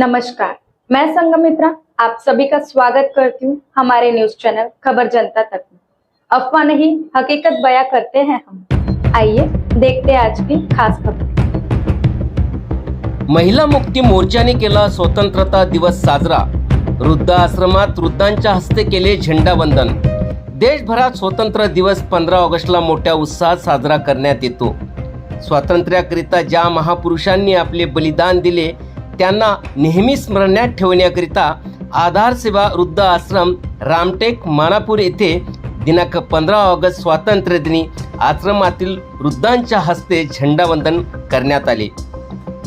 नमस्कार, मैं संगमित्रा आप सभी का स्वागत करती हूँ हमारे न्यूज़ चैनल खबर जनता तक में। अफवाह नहीं, हकीकत बयां करते हैं हम। आइए, देखते हैं आज की खास खबर। महिला मुक्ती मोर्चाने केला स्वतंत्रता दिवस साजरा। वृद्धाश्रमात वृद्धांच्या हस्ते केले झेंडावंदन देशभरात स्वतंत्र दिवस पंधरा ऑगस्टला मोठ्या उत्साहात साजरा करण्यात येतो। स्वातंत्र्याकरिता ज्या महापुरुषांनी आपले बलिदान दिले त्यांना नेहमी स्मरणात ठेवण्याकरिता आधार सेवा वृद्ध आश्रम रामटेक मानापूर येथे दिनांक पंधरा ऑगस्ट स्वातंत्र्य दिनी आश्रमातील वृद्धांच्या हस्ते झेंडावंदन करण्यात आले.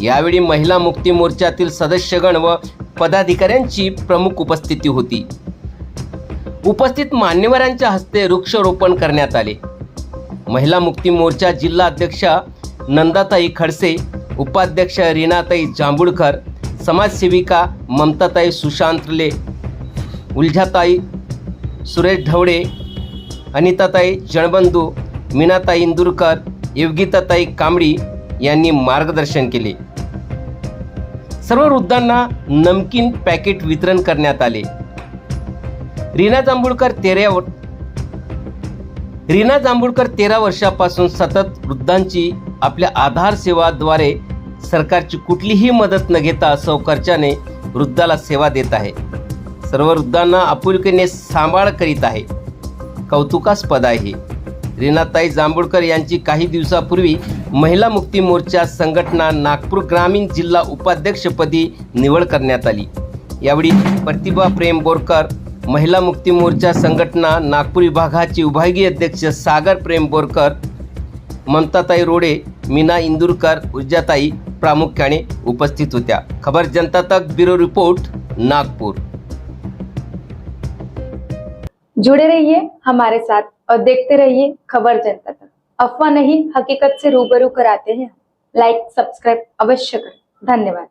यावेळी महिला मुक्ती मोर्चातील सदस्यगण व पदाधिकाऱ्यांची प्रमुख उपस्थिती होती. उपस्थित मान्यवरांच्या हस्ते वृक्षारोपण करण्यात आले. महिला मुक्ती मोर्चा जिल्हा अध्यक्षा नंदाताई खडसे उपाध्यक्ष रीनाताई जांभुळकर समाजसेविका ममताताई सुशांतले उलझाताई सुरेश ढवळे अनिताताई जणबंधू मीनाताई इंदुरकर योगिताताई कांबळी यांनी मार्गदर्शन केले. सर्व वृद्धांना नमकीन पॅकेट वितरण करण्यात आले. रीना जांभूळकर तेरा रीना जांभूळकर तेरा वर्षापासून सतत वृद्धांची आपल्या आधार सेवाद्वारे सरकारची कुठलीही मदत न घेता सौकर्चाने वृद्धाला सेवा देत आहे. सर्व वृद्धांना आपुलकीने सांभाळ करीत आहे. कौतुकास्पद आहे रीनाताई जांभूळकर यांची काही दिवसापूर्वी महिला मुक्ती मोर्चा संघटना नागपूर ग्रामीण जिल्हा उपाध्यक्षपदी निवड करण्यात आली. यावेळी प्रतिभा प्रेम बोरकर महिला मुक्ती मोर्चा संघटना नागपूर विभागाचे विभागीय अध्यक्ष सागर प्रेम बोरकर ममताताई रोडे मीना इंदूरकर उर्जाताई प्रामुख्याने उपस्थित होत्या. खबर जनता तक ब्युरो रिपोर्ट नागपूर. जुड़े रहिए हमारे साथ और देखते रहिए खबर जनता तक अफवाह नहीं हकीकत से रूबरू कराते हैं लाइक सब्सक्राइब अवश्य करें. धन्यवाद.